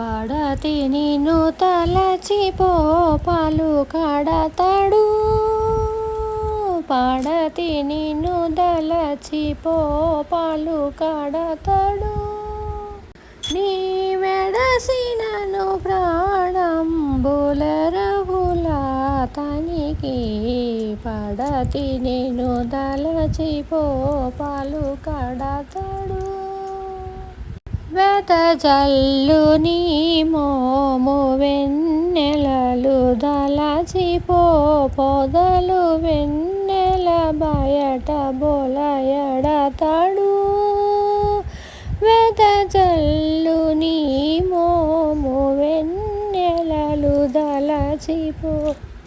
పడతి నిన్ను తలచిపో పాలు కడతాడు. పడతి నిన్ను దలచిపో పాలు కడతాడు. నీ వెడసినను ప్రాణం బులరబుల తనికి పడతి నేను దలచిపో పాలు కడతాడు. వెతజల్లు నీ మోము వెన్నెలలు దలచిపో పొదలు వెన్నెల బయట బొలయడతాడు వెతజల్లు నీ మోము వెన్నెలలు దలచిపో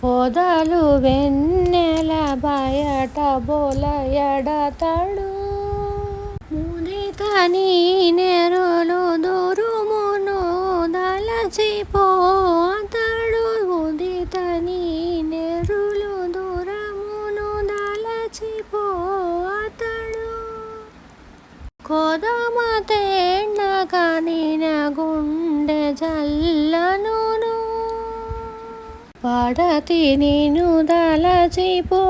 పొదలు వెన్నెల బయట బొలయడతాడు ముదిత కొదమ తేండ గుండె జల్లనును. పడతి నేను దలచిపో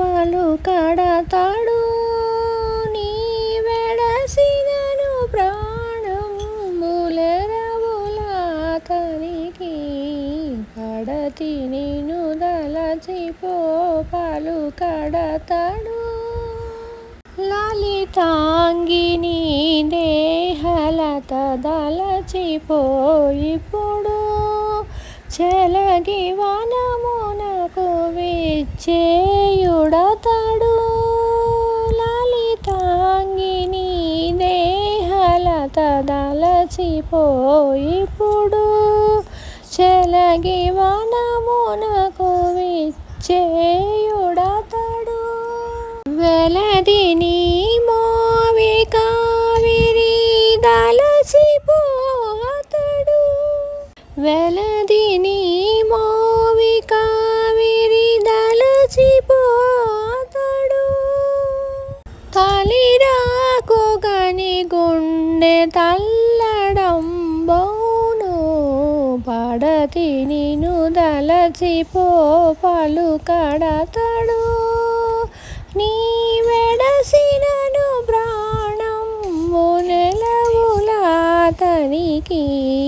పలు కడతాడు. నీ వెడసినను ప్రాణం బులెరబుల పడతి నిన్ను దలచిపో పలు కడతాడు. లలితాంగిని దేహలత దలచిపో చెలగి వనమునకు విచ్చేయుడతడు. లలితాంగిని దేహలత దలచిపో చెలగి వనమునకు విచ్చేయుడతడు. వెలదిని పోతడు. వెలది నీ మోవి కావిరి దలచిపోతడు. అతడు గని గుండె తల్లడం బౌను. పడతి నిను దలచిపో పలు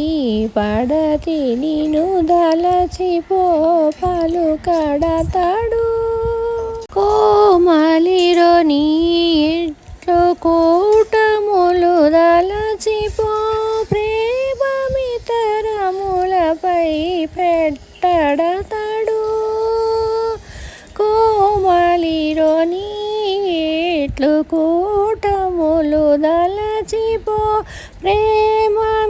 నెలవులాతనికి పడతి నిను దలచిపో పలు కడతాడు. కోమలిరో నీ ఇట్లు కూటములు దలచిపో ప్రేమమితరములపై పెట్టడతాడు. కోమలిరో నీ ఇట్లు కూటములు దలచిపో ప్రేమమితరములపై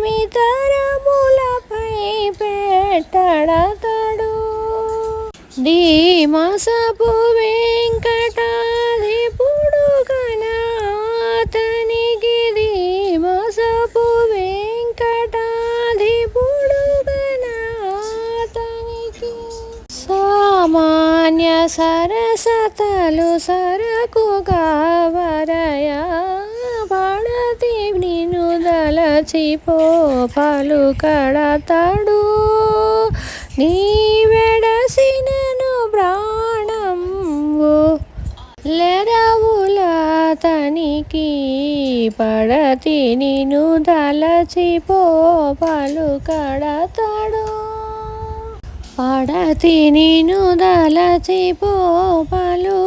పెట్టడతడు. దీమసపు వెంకటాధిపుడు కనాతనికి దీమసపు వెంకటాధిపుడు కనాతనికి. సామాన్య సరసతలు సరకు వరయ దలచిపో పలు కడతాడు. నీ వెడసినను ప్రాణంబు లెరవుల తనికి పడతి నిను దలచిపో పలు కడతాడు. పడతి నిను దలచిపో పలు